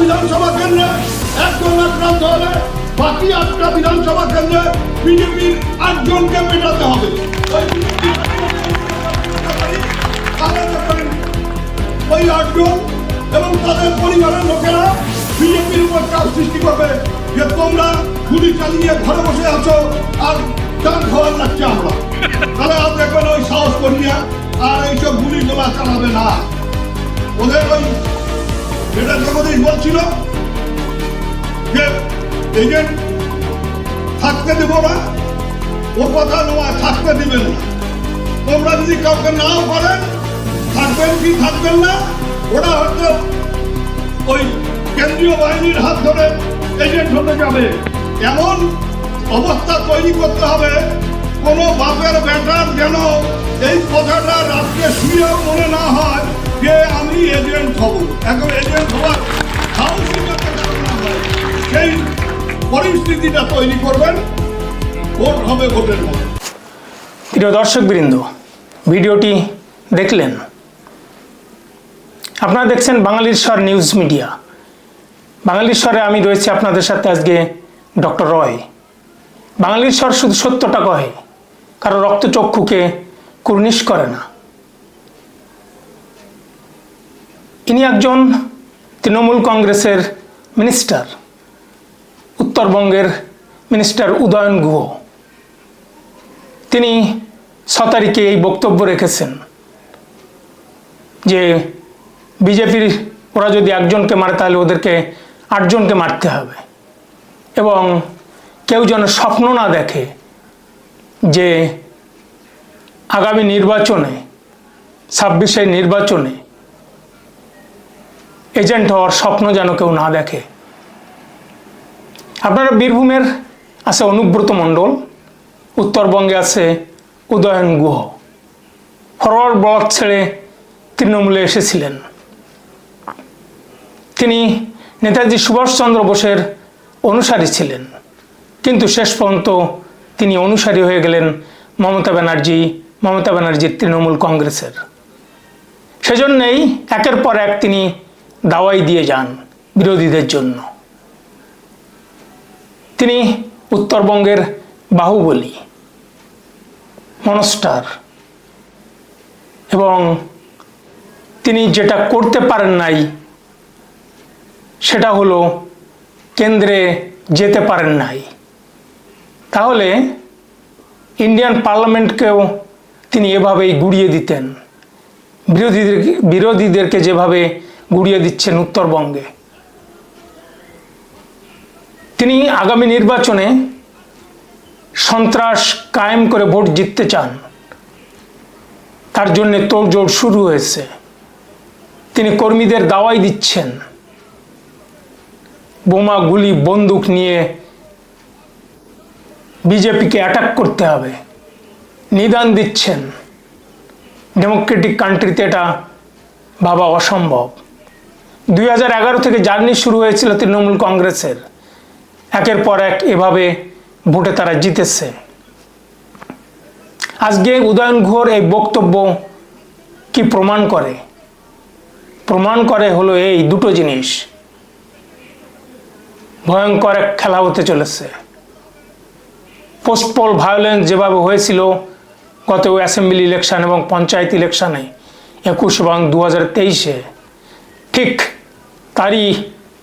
বিধানসভা কেন্দ্রে একজন আক্রান্ত হলে বাকি আটটা বিধানসভা কেন্দ্রে বিজেপির আটজনকে মেটাতে হবে। ওই আটজন এবং তাদের পরিবারের লোকেরা বিজেপির উপর চাপ সৃষ্টি করবে যে তোমরা গুলি চালিয়ে ঘরে বসে আছো আর চাল খাওয়ার লাগছে আমরা। তাহলে আর দেখবেন ওই সাহস করিয়া আর এইসব গুলিগুলা চালাবে না। ওদের ওই যেটা জগদীশ বলছিল যে এজেন্ট থাকতে দেব না, ও কথা নয় থাকতে দিবেন না। তোমরা যদি কাউকে নাও করেন, থাকবেন কি থাকবেন না, ওরা হয়তো ওই কেন্দ্রীয় বাহিনীর হাত ধরে এজেন্ট হতে যাবে। এমন অবস্থা তৈরি করতে হবে, কোনো বাপের বেটার যেন এই কথাটা রাত্রে শুয়েও মনে না হয়। যে আমি এজেন্ট হব, এখন এজেন্ট হওয়ার সেই পরিস্থিতিটা তৈরি করবেন, ভোট হবে ভোটের মতো প্রিয় দর্শকবৃন্দ, ভিডিওটি দেখলেন। আপনারা দেখছেন বাঙালির স্বর নিউজ মিডিয়া বাঙালির স্বরে আমি রয়েছি আপনাদের সাথে আজকে ডক্টর রয়। বাঙালির স্বর শুধু সত্যটা কহে, কারও রক্তচক্ষুকে কুর্নিশ করে না। ইনি একজন তৃণমূল কংগ্রেসের মিনিস্টার, উত্তরবঙ্গের মিনিস্টার উদয়ন গুহ। তিনি ছ তারিখে এই বক্তব্য রেখেছেন যে বিজেপির, ওরা যদি একজনকে মারে তাহলে ওদেরকে আটজনকে মারতে হবে। এবং কেউ যেন স্বপ্ন না দেখে যে আগামী নির্বাচনে ছাব্বিশের নির্বাচনে এজেন্ট হওয়ার স্বপ্ন যেন কেউ না দেখে। আপনারা বীরভূমের আছে অনুব্রত মণ্ডল, উত্তরবঙ্গে আছে উদয়ন গুহ। ফরওয়ার্ড ব্লক ছেড়ে তৃণমূলে এসেছিলেন। তিনি নেতাজি সুভাষচন্দ্র বোসের অনুসারী ছিলেন। কিন্তু শেষ পর্যন্ত তিনি অনুসারী হয়ে গেলেন মমতা ব্যানার্জি, মমতা ব্যানার্জির তৃণমূল কংগ্রেসের। সেজন্যেই একের পর এক তিনি দাওয়াই দিয়ে যান বিরোধীদের জন্য। তিনি উত্তরবঙ্গের বাহুবলী, মনস্টার এবং তিনি যেটা করতে পারেন নাই, সেটা হলো কেন্দ্রে যেতে পারেন নাই। তাহলে ইন্ডিয়ান পার্লামেন্টকেও তিনি এভাবেই গুড়িয়ে দিতেন। বিরোধীদের বিরোধীদেরকে যেভাবে গুড়িয়ে দিচ্ছেন উত্তরবঙ্গে। তিনি আগামী নির্বাচনে সন্ত্রাস কায়েম করে ভোট জিততে চান। তার জন্যে তোড়জোড় শুরু হয়েছে। তিনি কর্মীদের দাওয়াই দিচ্ছেন। বোমা, গুলি, বন্দুক নিয়ে বিজেপিকে অ্যাটাক করতে হবে। নিদান দিচ্ছেন। ডেমোক্রেটিক কান্ট্রিতে এটা ভাবা অসম্ভব। দুই থেকে জার্নি শুরু হয়েছিল তৃণমূল কংগ্রেসের। একের পর এক এভাবে ভোটে তারা জিতেছে। আজকে উদয়ন ঘোর এই বক্তব্য কি প্রমাণ করে? প্রমাণ করে হলো এই দুটো জিনিস। ভয়ঙ্কর এক খেলা হতে চলেছে। পোস্টপল ভায়োলেন্স যেভাবে হয়েছিল, গত অ্যাসেম্বলি ইলেকশন এবং পঞ্চায়েত ইলেকশনে একুশ এবং দু হাজার তেইশে, ঠিক তারই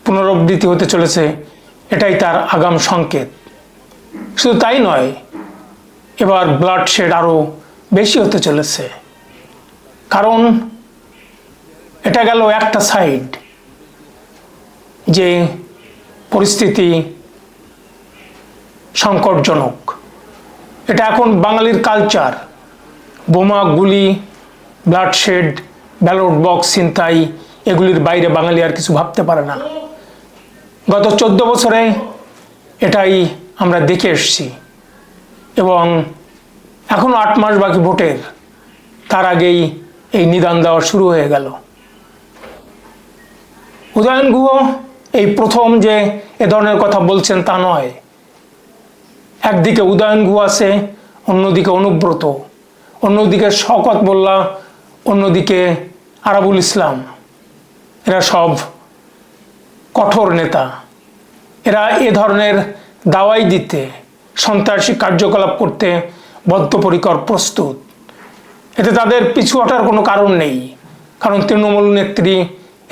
পুনরাবৃত্তি হতে চলেছে, এটাই তার আগাম সংকেত। শুধু তাই নয়, এবার ব্লাড শেড আরও বেশি হতে চলেছে। কারণ এটা গেল একটা সাইড, যে পরিস্থিতি সংকটজনক। এটা এখন বাঙালির কালচার। বোমা, গুলি ব্লাড শেড ব্যালট বক্স, ছিনতাই এগুলির বাইরে বাঙালি আর কিছু ভাবতে পারে না। গত চোদ্দ বছরে এটাই আমরা দেখে এসছি। এবং এখনও আট মাস বাকি ভোটের, তার আগেই এই নিদান দেওয়া শুরু হয়ে গেল। উদয়ন গুহ এই প্রথম যে এ ধরনের কথা বলছেন তা নয়। একদিকে উদয়ন গুহ আছে, অন্যদিকে অনুব্রত। অন্যদিকে শকত মোল্লা, অন্যদিকে আরাবুল ইসলাম। এরা সব কঠোর নেতা। এরা এ ধরনের দাওয়াই দিতে, সন্ত্রাসী কার্যকলাপ করতে বদ্ধপরিকর প্রস্তুত। এতে তাদের পিছু হটার কোনো কারণ নেই, কারণ তৃণমূল নেত্রী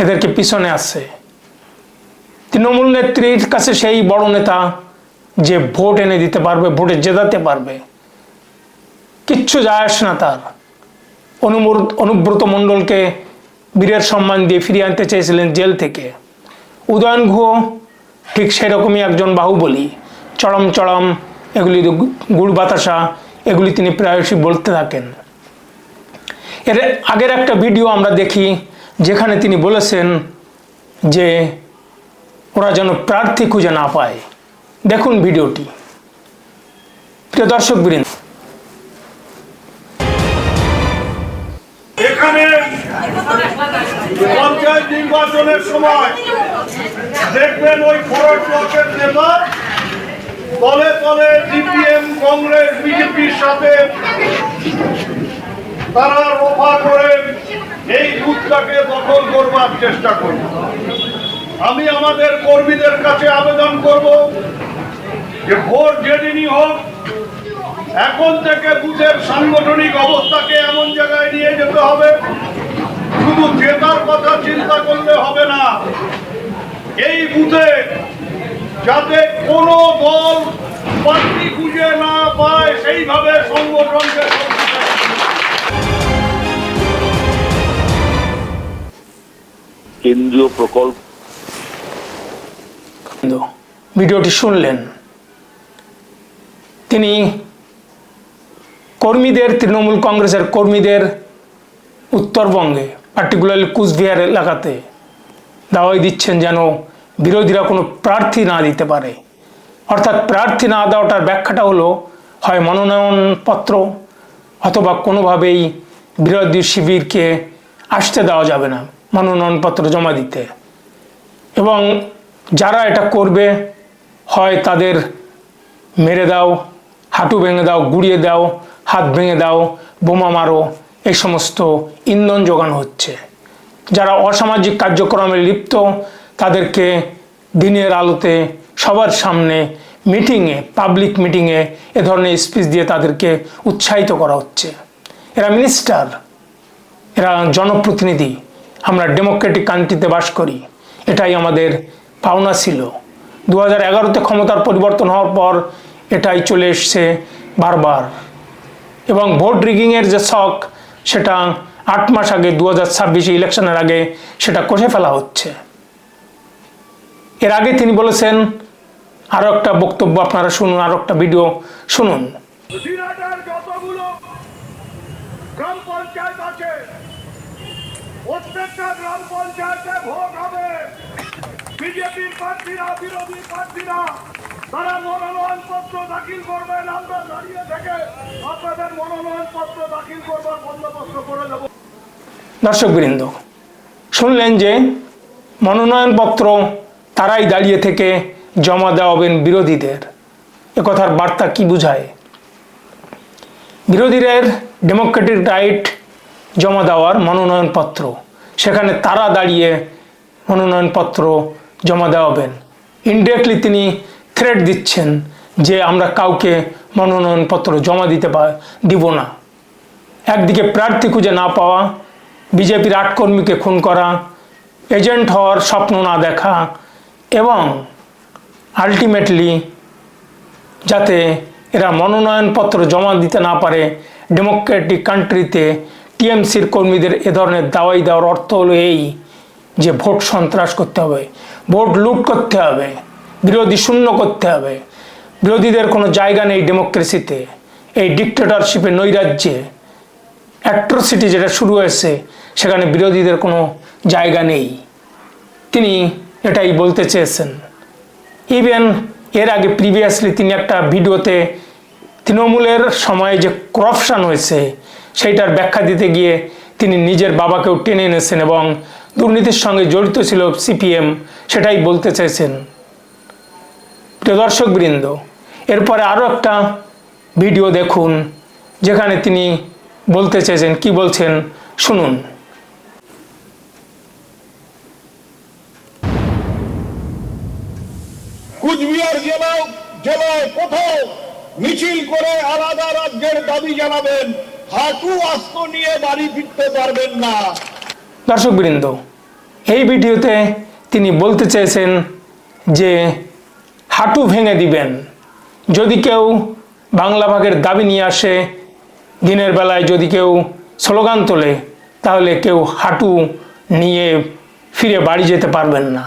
এদেরকে পিছনে আছে। তৃণমূল নেত্রীর কাছে সেই বড় নেতা যে ভোট এনে দিতে পারবে, ভোটে জেতাতে পারবে, কিচ্ছু যায় আসে না তার। অনুব্রত মণ্ডলকে বীরের সম্মান দিয়ে ফিরিয়ে আনতে চেয়েছিলেন জেল থেকে। উদয়ন গুহ ঠিক সেরকমই একজন বাহুবলী। চরম চরম, এগুলি গুড় বাতাসা, এগুলি তিনি প্রায়শই বলতে থাকেন। এর আগের একটা ভিডিও আমরা দেখি, যেখানে তিনি বলেছেন যে ওরা যেন প্রার্থী খুঁজে না পায়। দেখুন ভিডিওটি। প্রিয় দর্শক বৃন্দ নির্বাচনের সময় দেখবেন ওই ফরওয়ার্ড ব্লকের নেতা তলে তলে সিপিএম কংগ্রেস, বিজেপির সাথে তারা রফা করে এই বুথটাকে দখল করবার চেষ্টা করবে। আমি আমাদের কর্মীদের কাছে আবেদন করব যে ভোট যেদিনই হোক, এখন থেকে বুথের সাংগঠনিক অবস্থাকে এমন জায়গায় নিয়ে যেতে হবে শুধু জেতার কথা চিন্তা করলে হবে না। এই বুথে যাতে কোনো দল প্রার্থী খুঁজে না পায় সেইভাবে সংগঠনকে কেন্দ্রীয় প্রকল্প ভিডিওটি শুনলেন। তিনি কর্মীদের তৃণমূল কংগ্রেসের কর্মীদের উত্তরবঙ্গে পার্টিকুলারলি কুচবিহার এলাকাতে দাওয়াই দিচ্ছেন যেন বিরোধীরা কোনো প্রার্থী না দিতে পারে। অর্থাৎ প্রার্থী না দেওয়াটার ব্যাখ্যাটা হলো, হয় মনোনয়নপত্র অথবা কোনোভাবেই বিরোধী শিবিরকে আসতে দেওয়া যাবে না, মনোনয়নপত্র জমা দিতে। এবং যারা এটা করবে, হয় তাদের মেরে দাও, হাঁটু ভেঙে দাও, গুড়িয়ে দাও, হাত ভেঙে দাও, বোমা মারো এই সমস্ত ইন্ধন যোগানো হচ্ছে। যারা অসামাজিক কার্যক্রমে লিপ্ত, তাদেরকে দিনের আলোতে সবার সামনে মিটিংয়ে পাবলিক মিটিংয়ে এ ধরনের স্পিচ দিয়ে তাদেরকে উৎসাহিত করা হচ্ছে। এরা মিনিস্টার এরা জনপ্রতিনিধি। আমরা ডেমোক্রেটিক কান্ট্রিতে বাস করি। এটাই আমাদের পাওনা ছিল। দু হাজার এগারোতে ক্ষমতার পরিবর্তন হওয়ার পর এটাই চলে এসছে বারবার। এবং ভোট রিগিংয়ের যে শখ সেটা আট মাস আগে দু হাজার ছাব্বিশে ইলেকশনের আগে সেটা কষে ফেলা হচ্ছে। এর আগে তিনি বলেছেন আরও একটা বক্তব্য আপনারা শুনুন আরও একটা ভিডিও শুনুন। প্রত্যেকটা গ্রাম পঞ্চায়েতে ভোট হবে। প্রার্থীরা, বিরোধী প্রার্থীরা তারা মনোনয়ন পত্র দাখিল করবেন আমরা দাঁড়িয়ে থেকে আপনাদের মনোনয়ন পত্র দাখিল করবার বন্দোবস্ত করে দেবো। দর্শকবৃন্দ, শুনলেন যে মনোনয়নপত্র তারাই দাঁড়িয়ে থেকে জমা দেওয়াবেন বিরোধীদের। একথার বার্তা কি বুঝায়? বিরোধীদের ডেমোক্রেটিক রাইট জমা দেওয়ার মনোনয়নপত্র, সেখানে তারা দাঁড়িয়ে মনোনয়নপত্র জমা দেওয়াবেন। ইনডিরেক্টলি তিনি থ্রেট দিচ্ছেন যে আমরা কাউকে মনোনয়নপত্র জমা দিতে দিব না। একদিকে প্রার্থী খুঁজে না পাওয়া, বিজেপির আট কর্মীকে খুন করা, এজেন্ট হওয়ার স্বপ্ন না দেখা এবং আলটিমেটলি যাতে এরা মনোনয়নপত্র জমা দিতে না পারে ডেমোক্রেটিক কান্ট্রিতে টিএমসির কর্মীদের এ ধরনের দাওয়াই দেওয়ার অর্থ হলো এই যে ভোট সন্ত্রাস করতে হবে, ভোট লুট করতে হবে। বিরোধী শূন্য করতে হবে। বিরোধীদের কোনো জায়গা নেই ডেমোক্রেসিতে। এই ডিক্টেটরশিপে নৈরাজ্যে অ্যাট্রোসিটি যেটা শুরু হয়েছে, সেখানে বিরোধীদের কোনো জায়গা নেই। তিনি এটাই বলতে চেয়েছেন। ইভেন এর আগে প্রিভিয়াসলি তিনি একটা ভিডিওতে তৃণমূলের সময়ে যে করাপশান হয়েছে, সেইটার ব্যাখ্যা দিতে গিয়ে তিনি নিজের বাবাকেও টেনে এনেছেন এবং দুর্নীতির সঙ্গে জড়িত ছিল সিপিএম, সেটাই বলতে চেয়েছেন। প্রিয় দর্শকবৃন্দ এরপরে আরও একটা ভিডিও দেখুন যেখানে তিনি বলতে চেয়েছেন কি বলছেন শুনুন। কুচবিহার জেলা জেলায় কোথাও মিছিল করে আলাদা রাজ্যের দাবি জানাবেন হাঁটু আস্ত নিয়ে বাড়ি ফিরতে পারবেন না। দর্শকবৃন্দ এই ভিডিওতে তিনি বলতে চেয়েছেন যে হাঁটু ভেঙে দিবেন। যদি কেউ বাংলা ভাগের দাবি নিয়ে আসে, দিনের বেলায় যদি কেউ স্লোগান তোলে, তাহলে কেউ হাঁটু নিয়ে ফিরে বাড়ি যেতে পারবেন না।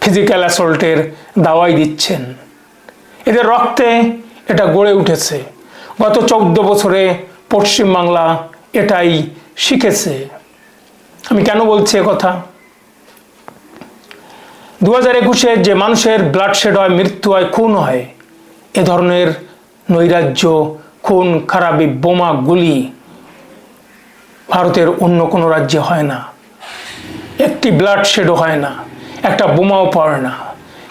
ফিজিক্যাল অ্যাসল্টের দাওয়াই দিচ্ছেন। এদের রক্তে এটা গড়ে উঠেছে। গত চৌদ্দ বছরে পশ্চিমবাংলা এটাই শিখেছে। আমি কেন বলছি কথা? দু হাজার একুশে যে মানুষের ব্লাড শেড হয়, মৃত্যু হয়, খুন হয়, এ ধরনের নৈরাজ্য, খুন, খারাপি, বোমা, গুলি ভারতের অন্য কোনো রাজ্যে হয় না। একটি ব্লাড শেডও হয় না, একটা বোমাও পড়ে না।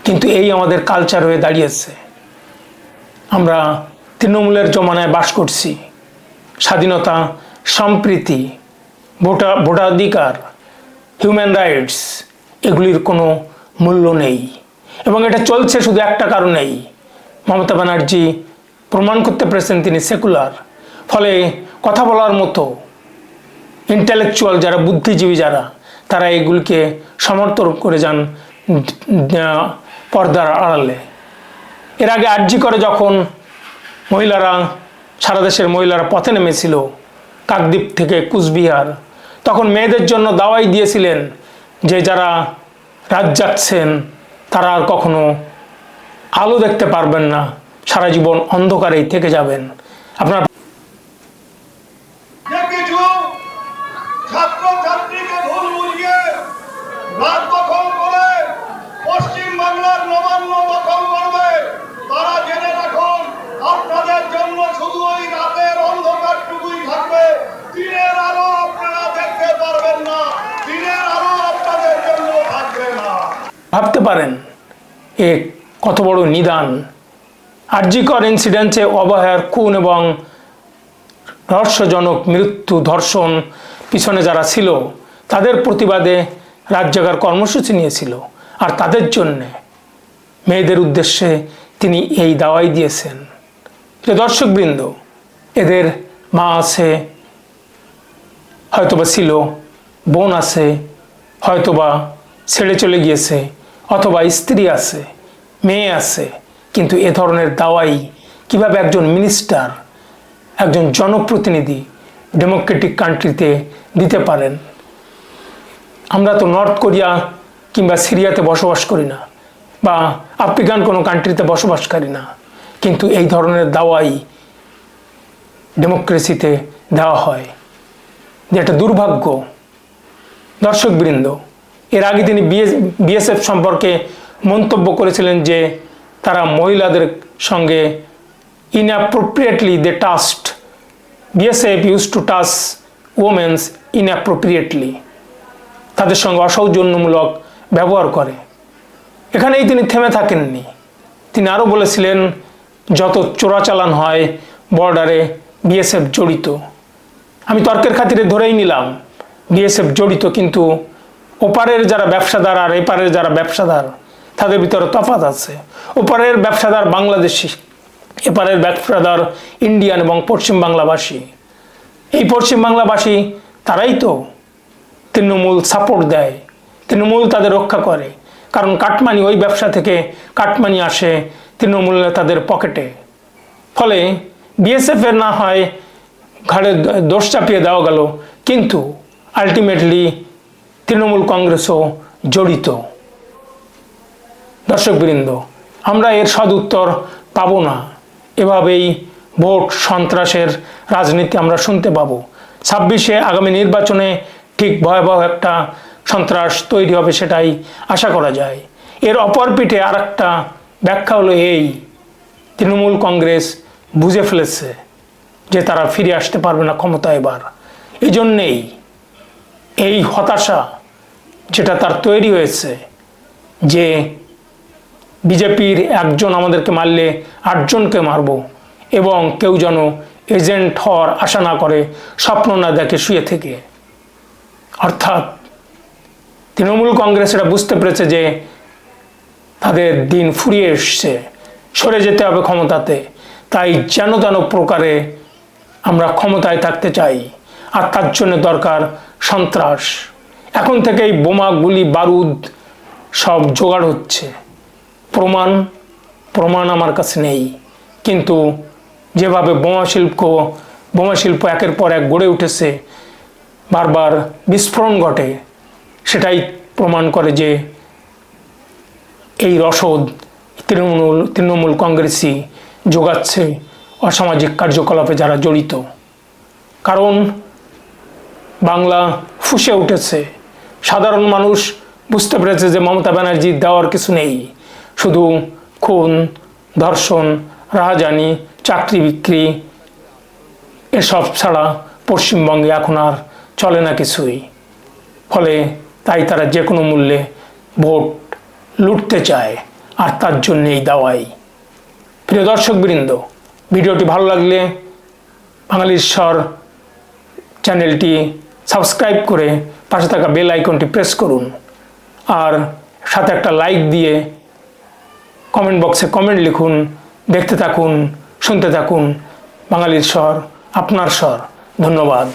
কিন্তু এই আমাদের কালচার হয়ে দাঁড়িয়েছে। আমরা তৃণমূলের জমানায় বাস করছি। স্বাধীনতা, সম্প্রীতি, ভোটা, ভোটাধিকার হিউম্যান রাইটস এগুলির কোনো মূল্য নেই। এবং এটা চলছে শুধু একটা কারণেই। মমতা ব্যানার্জি প্রমাণ করতে পেরেছেন তিনি সেকুলার। ফলে কথা বলার মতো ইন্টেলেকচুয়াল যারা, বুদ্ধিজীবী যারা, তারা এগুলিকে সমর্থন করে যান পর্দার আড়ালে। এর আগে আর্জি করে যখন মহিলারা, সারা দেশের মহিলারা পথে নেমেছিল, কাকদ্বীপ থেকে কুচবিহার, তখন মেয়েদের জন্য দাওয়াই দিয়েছিলেন যে যারা রাত যাচ্ছেন তারা আর কখনো আলো দেখতে পারবেন না। সারা জীবন অন্ধকারেই থেকে যাবেন। আপনার যে কিছু ছাত্র ছাত্রীকে ভুল বুঝিয়ে রাত দখল করে পশ্চিম বাংলার নবান্ন দখল করবে তারা জেনে রাখুন আপনাদের জন্য শুধু ওই রাতের অন্ধকারটুকুই থাকবে দিনের আলো আপনারা দেখতে পারবেন না দিনের আলো আপনাদের জন্য থাকবে না ভাবতে পারেন এ কত বড় নিদান। আর্যিকর ইনসিডেন্টে অবহেয়ার খুন এবং রহস্যজনক মৃত্যু ধর্ষণ পিছনে যারা ছিল, তাদের প্রতিবাদে রাত জাগার কর্মসূচি নিয়েছিল। আর তাদের জন্যে মেয়েদের উদ্দেশ্যে তিনি এই দাওয়াই দিয়েছেন। যে দর্শকবৃন্দ, এদের মা আছে, হয়তোবা ছিল, বোন আছে, হয়তোবা ছেড়ে চলে গিয়েছে, অথবা স্ত্রী আছে। মেয়ে আছে, কিন্তু এ ধরনের দাওয়াই কীভাবে একজন মিনিস্টার একজন জনপ্রতিনিধি ডেমোক্রেটিক কান্ট্রিতে দিতে পারেন? আমরা তো নর্থ কোরিয়া কিংবা সিরিয়াতে বসবাস করি না বা আফ্রিকান কোনো কান্ট্রিতে বসবাসকারী না, কিন্তু এই ধরনের দাওয়াই ডেমোক্রেসিতে দেওয়া হয়। যেটা দুর্ভাগ্য। দর্শকবৃন্দ, এর আগে তিনি বিএসএফ সম্পর্কে মন্তব্য করেছিলেন যে তারা মহিলাদের সঙ্গে inappropriately they just BSF use to touch women's inappropriately তাদের সঙ্গে অসৌজন্যমূলক ব্যবহার করে। এখানেই তিনি থেমে থাকেননি। তিনি আরও বলেছিলেন, যত চোরাচালান হয় বর্ডারে বিএসএফ জড়িত। আমি তর্কের খাতিরে ধরেই নিলাম বিএসএফ জড়িত কিন্তু ওপারের যারা ব্যবসাদার আর এপারের যারা ব্যবসাদার তাদের ভিতরে তফাৎ আছে। ওপারের ব্যবসাদার বাংলাদেশি, এপারের ব্যবসাদার ইন্ডিয়ান এবং পশ্চিম বাংলাভাষী। এই পশ্চিম বাংলাভাষী তারাই তো তৃণমূল সাপোর্ট দেয়, তৃণমূল তাদের রক্ষা করে। কারণ কাটমানি, ওই ব্যবসা থেকে কাটমানি আসে তৃণমূল তাদের পকেটে। ফলে বিএসএফের না হয় ঘাড়ে দোষ চাপিয়ে দেওয়া গেল, কিন্তু আলটিমেটলি তৃণমূল কংগ্রেসও জড়িত। দর্শকবৃন্দ, আমরা এর সদ উত্তর পাবো না। এভাবেই ভোট সন্ত্রাসের রাজনীতি আমরা শুনতে পাবো। ছাব্বিশে আগামী নির্বাচনে ঠিক ভয়াবহ একটা সন্ত্রাস তৈরি হবে সেটাই আশা করা যায়। এর অপর পিঠে আর একটা ব্যাখ্যা হলো এই, তৃণমূল কংগ্রেস বুঝে ফেলেছে যে তারা ফিরে আসতে পারবে না ক্ষমতা এবার। এই জন্যেই এই হতাশা যেটা তার তৈরি হয়েছে যে বিজেপির একজন আমাদেরকে মারলে আটজনকে মারব এবং কেউ যেন এজেন্ট হওয়ার আশা না করে স্বপ্ন না দেখে শুয়ে থেকে। অর্থাৎ তৃণমূল কংগ্রেস এটা বুঝতে পেরেছে যে তাদের দিন ফুরিয়ে এসছে, সরে যেতে হবে ক্ষমতাতে। তাই যেন তেন প্রকারে আমরা ক্ষমতায় থাকতে চাই আর তার জন্য দরকার সন্ত্রাস। এখন থেকেই বোমা, গুলি, বারুদ সব জোগাড় হচ্ছে। প্রমাণ প্রমাণ আমার কাছে নেই। কিন্তু যেভাবে বোমা শিল্প বোমা শিল্প একের পর এক গড়ে উঠেছে, বারবার বিস্ফোরণ ঘটে, সেটাই প্রমাণ করে যে এই রসদ তৃণমূল তৃণমূল কংগ্রেসই যোগাচ্ছে অসামাজিক কার্যকলাপে যারা জড়িত। কারণ বাংলা ফুসে উঠেছে। সাধারণ মানুষ বুঝতে পেরেছে যে মমতা ব্যানার্জি দেওয়ার কিছু নেই। শুধু খুন, ধর্ষণ, রাহাজানি, চাকরি বিক্রি, এসব ছাড়া পশ্চিমবঙ্গে এখন আর চলে না কিছুই। ফলে তাই তারা যে কোনো মূল্যে ভোট লুটতে চায়, আর তার জন্য এই দাওয়াই। প্রিয় দর্শকবৃন্দ, ভিডিওটি ভালো লাগলে বাঙালির স্বর চ্যানেলটি সাবস্ক্রাইব করে পাশে থাকা বেল আইকনটি প্রেস করুন, আর সাথে একটা লাইক দিয়ে কমেন্ট বক্সে কমেন্ট লিখুন দেখতে থাকুন শুনতে থাকুন বাঙালির স্বর আপনার স্বর। ধন্যবাদ।